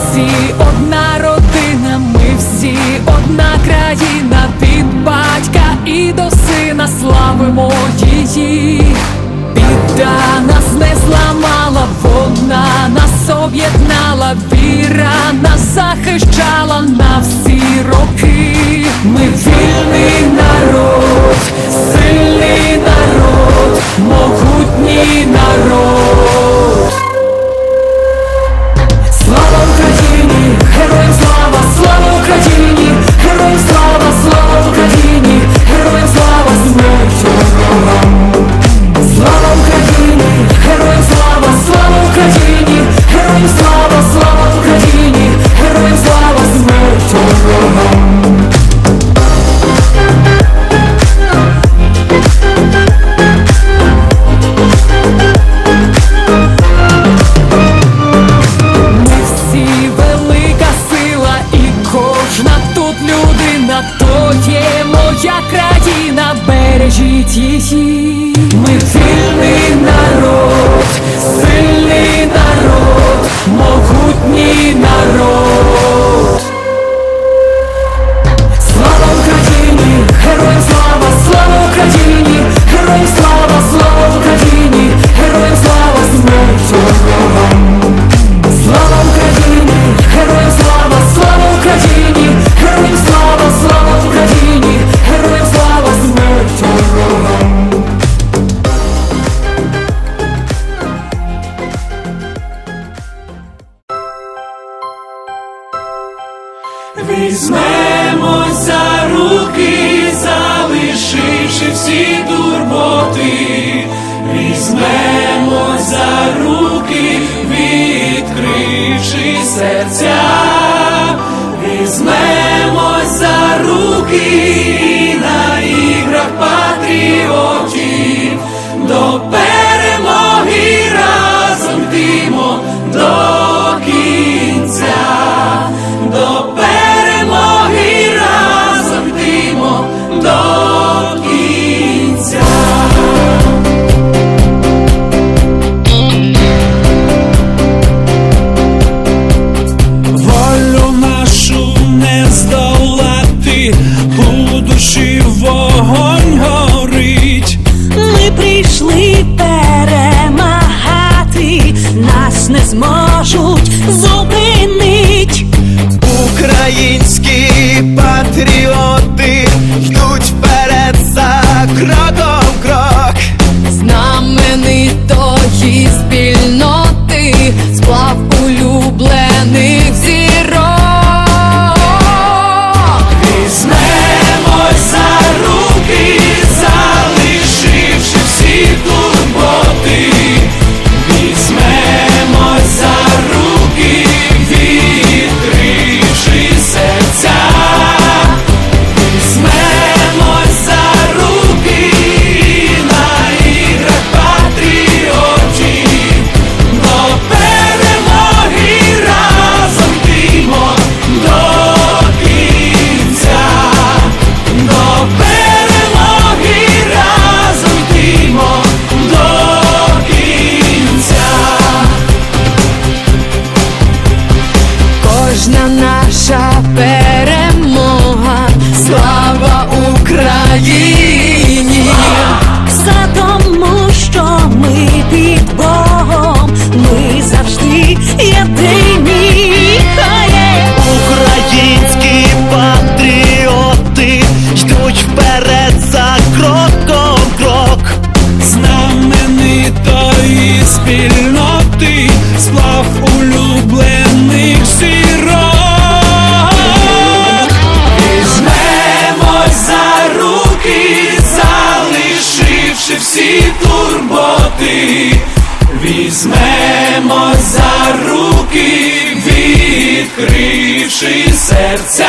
всі одна родина, ми всі одна країна від батька і до сина славимо її, біда нас не зламала, вона нас об'єднала, віра нас захищала на всі роки. Ми вільні моя країна, бережіть її. Візьмемо за руки, залишивши всі турботи, візьмемо за руки, відкривши серця, візьмемо за руки. зможуть зупинити. всі турботи, візьмемо за руки, відкривши серця.